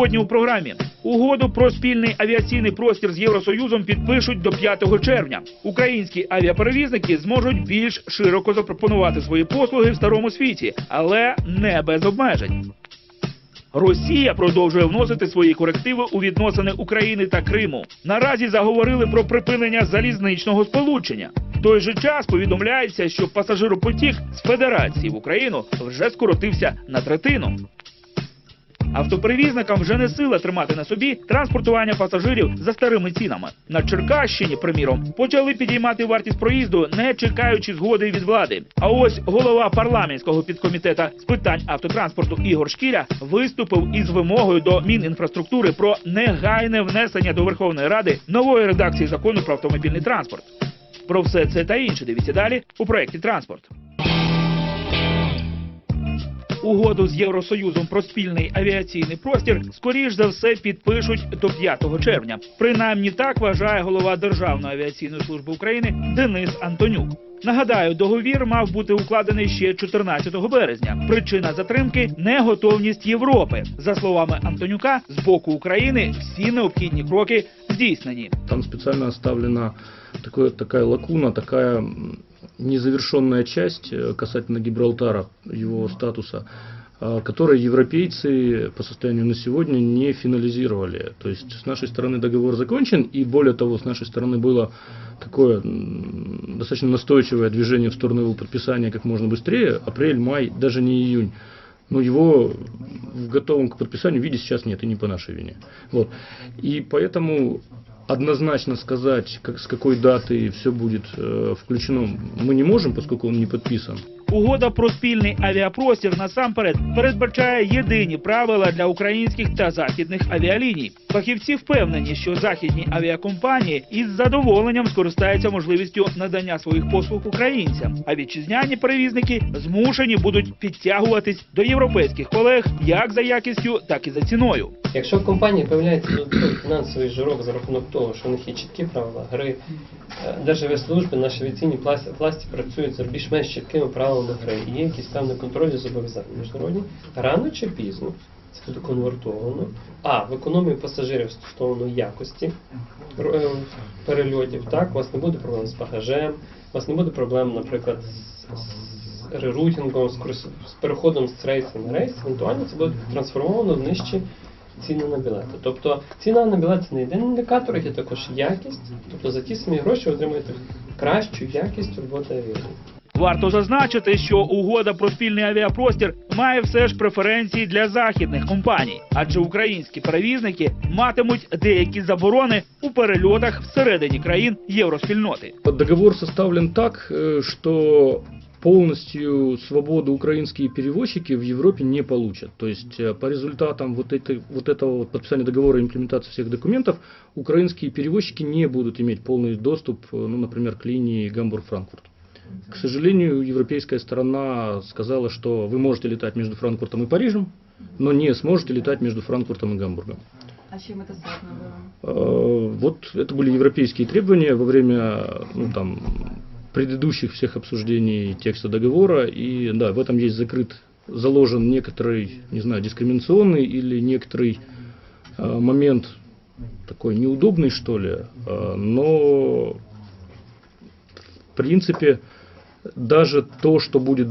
Сьогодні у програмі угоду про спільний авіаційний простір з Євросоюзом підпишуть до 5 червня. Українські авіаперевізники зможуть більш широко запропонувати свої послуги в старому світі, але не без обмежень. Росія продовжує вносити свої корективи у відносини України та Криму. Наразі заговорили про припинення залізничного сполучення. В той же час повідомляється, що пасажиропотік з Федерації в Україну вже скоротився на третину. Автоперевізникам вже не сила тримати на собі транспортування пасажирів за старими цінами. На Черкащині, приміром, почали підіймати вартість проїзду, не чекаючи згоди від влади. А ось голова парламентського підкомітета з питань автотранспорту Ігор Шкіря виступив із вимогою до Мінінфраструктури про негайне внесення до Верховної Ради нової редакції закону про автомобільний транспорт. Про все це та інше дивіться далі у проєкті Транспорт. Угоду з Євросоюзом про спільний авіаційний простір скоріш за все підпишуть до 5 червня. Принаймні так вважає голова Державної авіаційної служби України Денис Антонюк. Нагадаю, договір мав бути укладений ще 14 березня. Причина затримки неготовність Європи. За словами Антонюка, з боку України всі необхідні кроки здійснені. Там специально оставлена такое, такая лакуна, такая м, незавершенная часть э, касательно Гибралтара, его статуса, а, который европейцы по состоянию на сегодня не финализировали. То есть с нашей стороны договор закончен, и более того, с нашей стороны было такое достаточно настойчивое движение в сторону его подписания как можно быстрее, апрель, май, даже не июнь. Но его в готовом к подписанию виде сейчас нет, и не по нашей вине. Вот. И поэтому однозначно сказать, как, с какой даты все будет э, включено, мы не можем, поскольку он не подписан. Угода про спільний авіапростір насамперед передбачає єдині правила для українських та західних авіаліній. Фахівці впевнені, що західні авіакомпанії із задоволенням скористаються можливістю надання своїх послуг українцям, а вітчизняні перевізники змушені будуть підтягуватись до європейських колег як за якістю, так і за ціною. Якщо в компанії додатковий фінансовий жирок за рахунок того, що у них є чіткі правила гри, е, державі служби, наші авіаційні власті працюють за більш-менш чіткими правилами гри, і є якісь певні контролі зобов'язання міжнародні, рано чи пізно це буде конвертовано. А в економію пасажирів стосовно якості е, перельотів, так, у вас не буде проблем з багажем, у вас не буде проблем, наприклад, з, рерутінгом, з, переходом з рейсу на рейс, евентуально це буде трансформовано в нижчі ціни на білети. Тобто ціна на білет це не єдиний індикатор, є також якість. Тобто за ті самі гроші ви отримуєте кращу якість роботи авіалінії. Варто зазначити, що угода про спільний авіапростір має все ж преференції для західних компаній, адже українські перевізники матимуть деякі заборони у перельотах всередині країн євроспільноти. Договор составлен так, э, что полностью свободу украинские перевозчики в Европе не получат. То есть э, по результатам вот, этой, вот этого вот подписания договора и имплементации всех документов украинские перевозчики не будут иметь полный доступ, э, ну, например, к линии Гамбург-Франкфурт. К сожалению, европейская сторона сказала, что вы можете летать между Франкфуртом и Парижем, но не сможете летать между Франкфуртом и Гамбургом. А чем это связано было? Э, Вот это были европейские требования во время ну, там, предыдущих всех обсуждений текста договора. И да, в этом есть закрыт, заложен некоторый, не знаю, дискриминационный или некоторый э, момент такой неудобный, что ли. Э, но в принципе даже то, что будет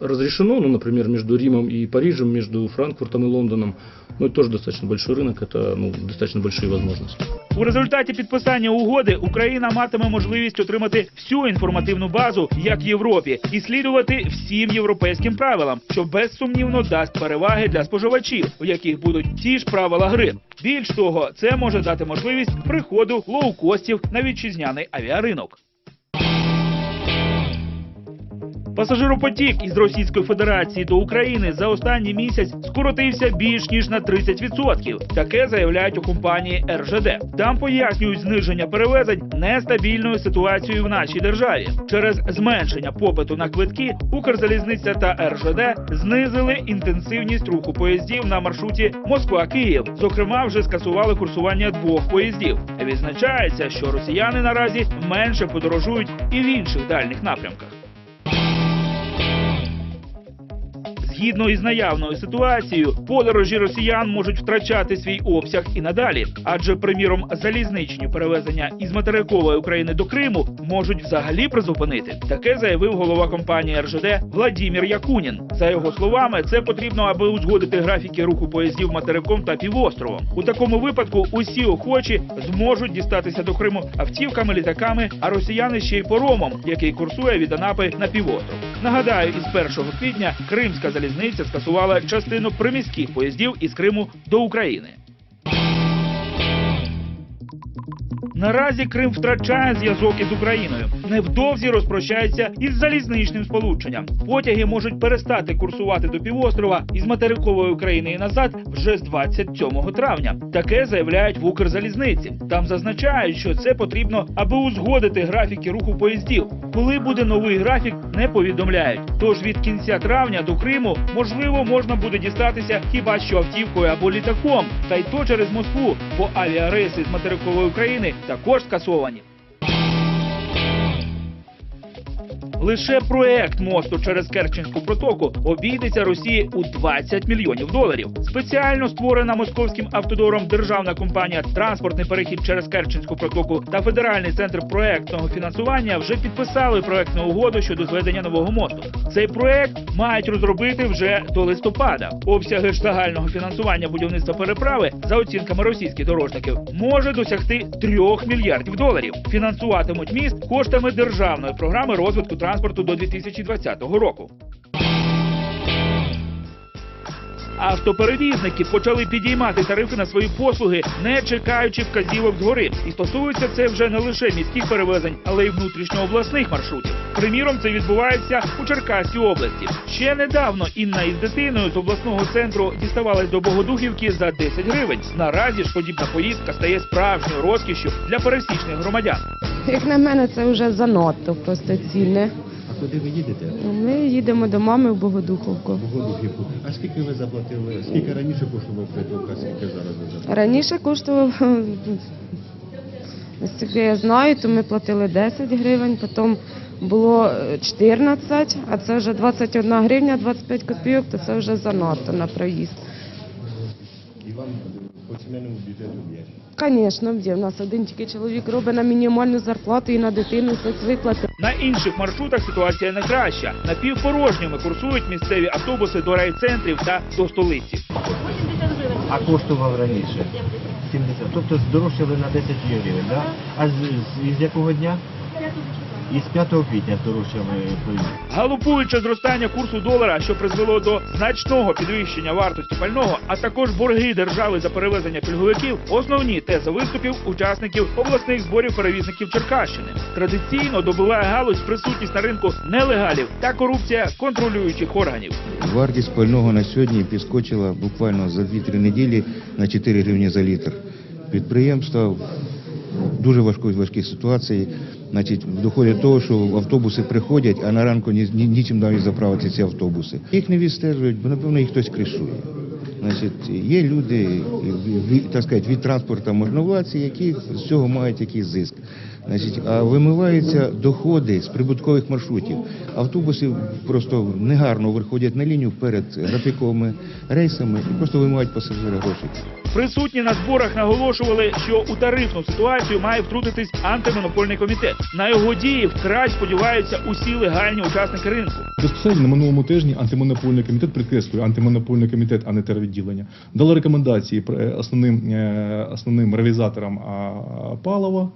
разрешено, ну, например, между Римом и Парижем, между Франкфуртом и Лондоном, ну, это тоже достаточно большой рынок, это ну, достаточно большие возможности. У результаті підписання угоди Україна матиме можливість отримати всю інформативну базу, як в Європі, і слідувати всім європейським правилам, що безсумнівно дасть переваги для споживачів, в яких будуть ті ж правила гри. Більш того, це може дати можливість приходу лоукостів на вітчизняний авіаринок. Пасажиропотік із Російської Федерації до України за останній місяць скоротився більш ніж на 30%. Таке заявляють у компанії РЖД. Там пояснюють зниження перевезень нестабільною ситуацією в нашій державі. Через зменшення попиту на квитки Укрзалізниця та РЖД знизили інтенсивність руху поїздів на маршруті Москва-Київ. Зокрема, вже скасували курсування двох поїздів. Відзначається, що росіяни наразі менше подорожують і в інших дальніх напрямках. Згідно із наявною ситуацією, подорожі росіян можуть втрачати свій обсяг і надалі. Адже, приміром, залізничні перевезення із материкової України до Криму можуть взагалі призупинити. Таке заявив голова компанії РЖД Владімір Якунін. За його словами, це потрібно, аби узгодити графіки руху поїздів материком та півостровом. У такому випадку усі охочі зможуть дістатися до Криму автівками, літаками, а росіяни ще й поромом, який курсує від Анапи на півостров. Нагадаю, із 1 квітня Кримська залізниця скасувала частину приміських поїздів із Криму до України. Наразі Крим втрачає зв'язок із Україною. Невдовзі розпрощається із залізничним сполученням. Потяги можуть перестати курсувати до півострова із материкової України і назад вже з 27 травня. Таке заявляють в Укрзалізниці. Там зазначають, що це потрібно, аби узгодити графіки руху поїздів. Коли буде новий графік, не повідомляють. Тож від кінця травня до Криму можливо можна буде дістатися хіба що автівкою або літаком, та й то через Москву, бо авіарейси з материкової України також скасовані. Лише проект мосту через Керченську протоку обійдеться Росії у 20 мільйонів доларів. Спеціально створена московським автодором державна компанія Транспортний перехід через Керченську протоку та Федеральний центр проектного фінансування вже підписали проектну угоду щодо зведення нового мосту. Цей проект мають розробити вже до листопада. Обсяги ж загального фінансування будівництва переправи за оцінками російських дорожників може досягти 3 мільярдів доларів. Фінансуватимуть міст коштами державної програми розвитку транспорту до 2020 року. Автоперевізники почали підіймати тарифи на свої послуги, не чекаючи вказівок згори. І стосується це вже не лише міських перевезень, але й внутрішньообласних маршрутів. Приміром, це відбувається у Черкаській області. Ще недавно Інна із дитиною з обласного центру діставалась до Богодухівки за 10 гривень. Наразі ж подібна поїздка стає справжньою розкішшю для пересічних громадян. Як на мене, це вже занадто просто цінне. Куди ви їдете? Ми їдемо до мами в Богодуховку. Богодухівку. А скільки ви заплатили? Скільки раніше коштував квиток, а скільки зараз ви заплатили? Раніше коштував, наскільки я знаю, то ми платили 10 гривень, потім було е, 14, а це вже 21 гривня 25 копійок, то це вже занадто на проїзд. І вам сімейному бюджету є. Звісно, де в нас один тільки чоловік робить на мінімальну зарплату і на дитину соцвиплати. На інших маршрутах ситуація не краща. Напівпорожніми курсують місцеві автобуси до райцентрів та до столиці. А коштував раніше? 70. Тобто здорожчали на 10 гривень, да? А з, якого дня? Із 5 квітня здорожчали. Галопуюче зростання курсу долара, що призвело до значного підвищення вартості пального, а також борги держави за перевезення пільговиків, основні тези виступів учасників обласних зборів перевізників Черкащини. Традиційно добиває галузь присутність на ринку нелегалів та корупція контролюючих органів. Вартість пального на сьогодні підскочила буквально за 2-3 неділі на 4 гривні за літр. Підприємства дуже важкої важкій ситуації. Значить, доходить до того, що автобуси приходять, а на ранку ні, ні, нічим навіть заправити ці автобуси. Їх не відстежують, бо напевно їх хтось кришує. Значить, є люди, так сказати, від транспорту можновладці, які з цього мають якийсь зиск. Значить, а вимиваються доходи з прибуткових маршрутів. Автобуси просто негарно виходять на лінію перед графіковими рейсами і просто вимивають пасажири гроші. Присутні на зборах наголошували, що у тарифну ситуацію має втрутитись антимонопольний комітет. На його дії вкрай сподіваються усі легальні учасники ринку. Безпосередньо на минулому тижні антимонопольний комітет підкреслює антимонопольний комітет, а не тервідділення, дало рекомендації пр- основним е, основним реалізаторам палива.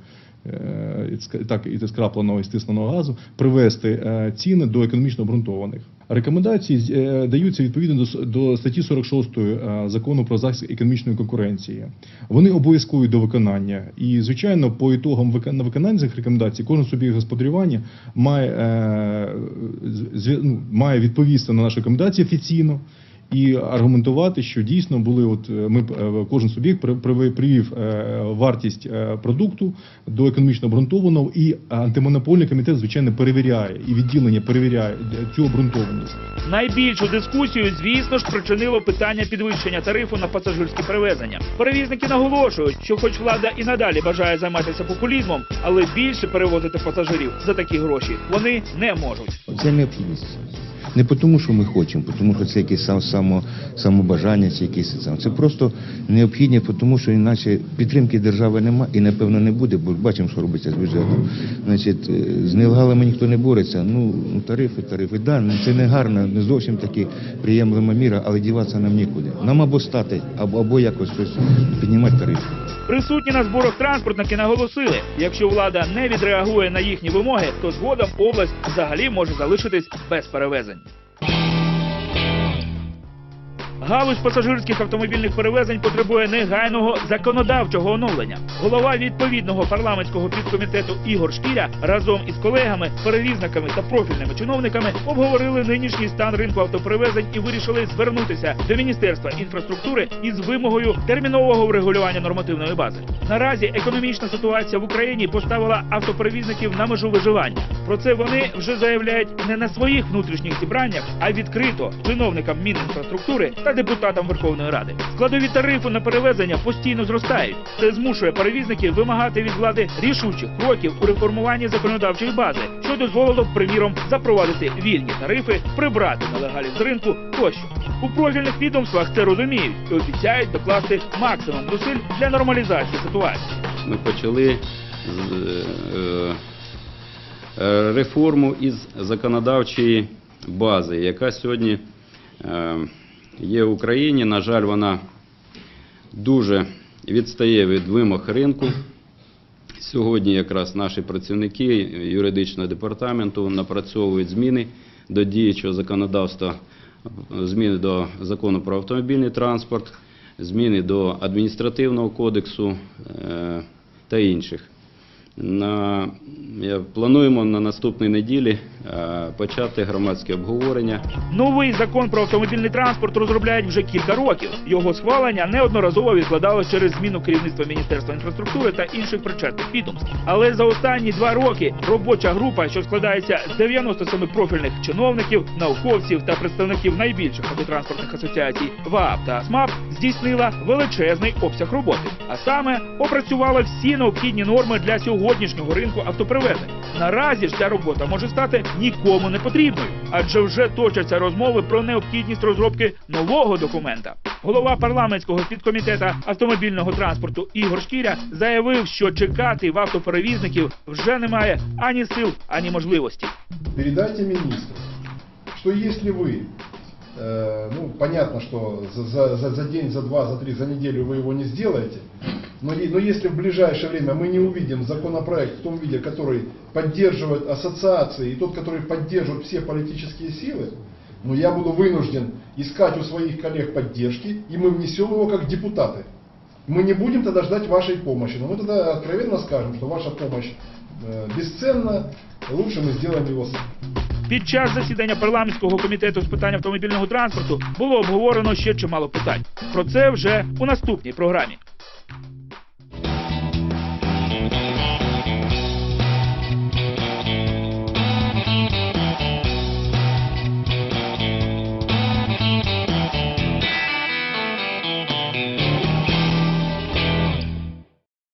Е, Так, і скрапленого і стисненого газу привести е, ціни до економічно обґрунтованих. Рекомендації е, даються відповідно до, статті 46 е, закону про захист економічної конкуренції. Вони обов'язкові до виконання. І, звичайно, по ітогам виконання цих рекомендацій кожен суб'єкт господарювання має, ну, має відповісти на наші рекомендації офіційно. І аргументувати, що дійсно були, от е, ми е, кожен суб'єкт при- при- привів е, вартість продукту до економічно обґрунтованого, і антимонопольний комітет, звичайно, перевіряє і відділення перевіряє цю обґрунтованість. Найбільшу дискусію, звісно ж, причинило питання підвищення тарифу на пасажирські перевезення. Перевізники наголошують, що, хоч влада і надалі бажає займатися популізмом, але більше перевозити пасажирів за такі гроші вони не можуть. Це необхідність. Не тому, що ми хочемо, тому що це якесь сам, само, самобажання чи якесь сам. Це просто необхідні, тому що іначе підтримки держави нема і напевно не буде, бо бачимо, що робиться з бюджетом. Значить, е, з нелегалами ніхто не бореться. Ну, ну, тарифи, тарифи. Да, ну, це не гарно, не зовсім таки приємлива міра, але діватися нам нікуди. Нам або стати, або, або якось щось піднімати тарифи. Присутні на зборах транспортники наголосили, якщо влада не відреагує на їхні вимоги, то згодом область взагалі може залишитись без перевезень. Галузь пасажирських автомобільних перевезень потребує негайного законодавчого оновлення. Голова відповідного парламентського підкомітету Ігор Шкіря разом із колегами, перевізниками та профільними чиновниками обговорили нинішній стан ринку автоперевезень і вирішили звернутися до Міністерства інфраструктури із вимогою термінового врегулювання нормативної бази. Наразі економічна ситуація в Україні поставила автоперевізників на межу виживання. Про це вони вже заявляють не на своїх внутрішніх зібраннях, а відкрито чиновникам Мінінфраструктури та депутатам Верховної Ради. Складові тарифи на перевезення постійно зростають. Це змушує перевізників вимагати від влади рішучих кроків у реформуванні законодавчої бази, що дозволило приміром, запровадити вільні тарифи, прибрати нелегалів з ринку тощо. У профільних відомствах це розуміють і обіцяють докласти максимум зусиль для нормалізації ситуації. ми почали з, е, е, реформу із законодавчої бази, яка сьогодні е, є в Україні. На жаль, вона дуже відстає від вимог ринку. Сьогодні якраз наші працівники юридичного департаменту напрацьовують зміни до діючого законодавства, зміни до закону про автомобільний транспорт, зміни до адміністративного кодексу е, та інших. На, плануємо на наступній неділі е, почати громадське обговорення. Новий закон про автомобільний транспорт розробляють вже кілька років. Його схвалення неодноразово відкладалось через зміну керівництва Міністерства інфраструктури та інших причетних відомств. Але за останні два роки робоча група, що складається з 97 профільних чиновників, науковців та представників найбільших автотранспортних асоціацій ВААП та СМАП, здійснила величезний обсяг роботи. А саме опрацювала всі необхідні норми для сьогоднішнього ринку автоперевезень. Наразі ж ця робота може стати нікому не потрібною, адже вже точаться розмови про необхідність розробки нового документа. Голова парламентського підкомітета автомобільного транспорту Ігор Шкіря заявив, що чекати в автоперевізників вже немає ані сил, ані можливості. передайте министру, что если вы, э, ну, понятно, что за, за, за- день, за два, за три, за неделю вы его не сделаете, но, но если в ближайшее время мы не увидим законопроект в том виде, который поддерживает ассоциации, и тот, который поддерживает все политические силы, ну, я буду вынужден искать у своих коллег поддержки, и мы внесем его как депутаты. Мы не будем тогда ждать вашей помощи, но мы тогда откровенно скажем, что ваша помощь э, бесценна, лучше мы сделаем его сами. Під час засідання парламентського комітету з питань автомобільного транспорту було обговорено ще чимало питань. Про це вже у наступній програмі.